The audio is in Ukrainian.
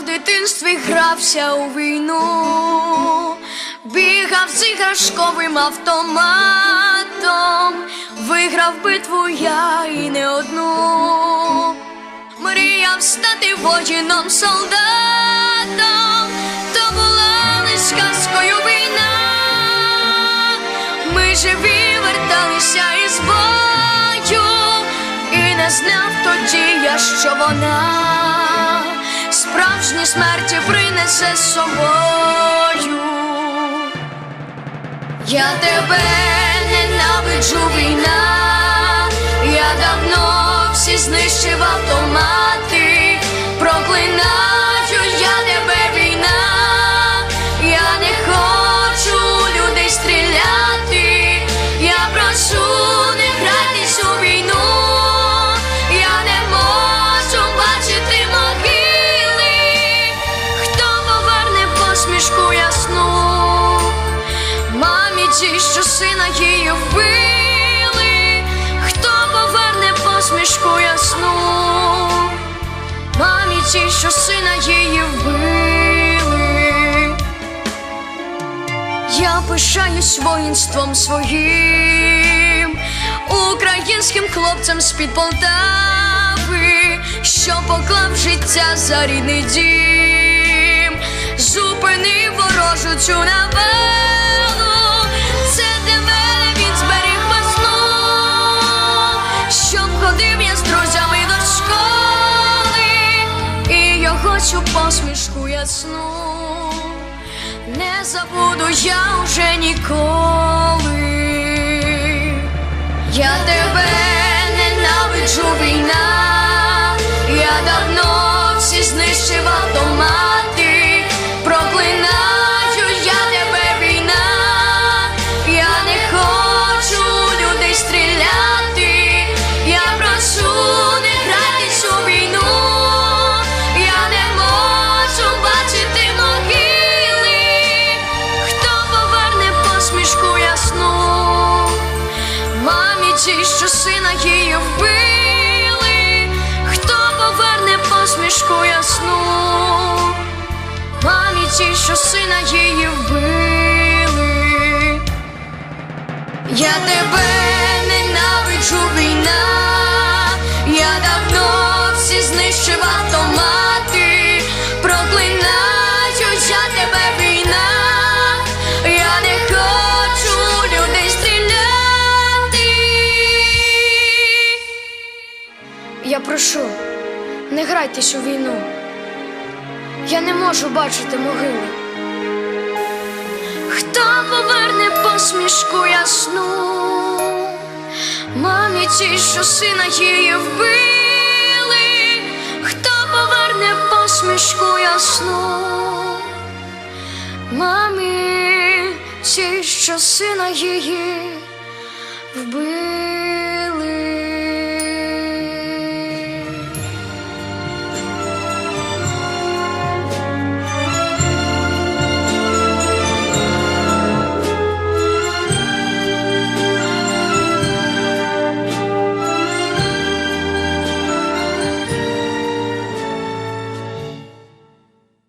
В дитинстві грався у війну, бігав з іграшковим автоматом, виграв битву я і не одну, мріяв стати воїном солдатом, то була лиш казкою війна. Ми живі верталися із бою, і не знав тоді я, що вона справжні смерті принесе з собою. Я тебе ненавиджу війна, я давно ті, що сина її вбили, хто поверне посмішку ясну, мамі ті, що сина її вбили, я пишаюсь воїнством своїм, українським хлопцем з-під Полтави, що поклав життя за рідний дім, зупинив ворожу цю навалу, цю посмішку ясну. Не забуду я вже ніколи. Я тебе ненавиджу війна, я давно всі знищив автомати, ті, що сина її вбили, хто поверне посмішку ясну, мамі ті, що сина її вбили, я тебе ненавиджу війна, я давно всі знищив автомати, прошу, не грайтесь у війну. Я не можу бачити могили. Хто поверне посмішку ясну? Мамі ті, що сина її вбили, хто поверне посмішку ясну? Мамі ті, що сина її вбили.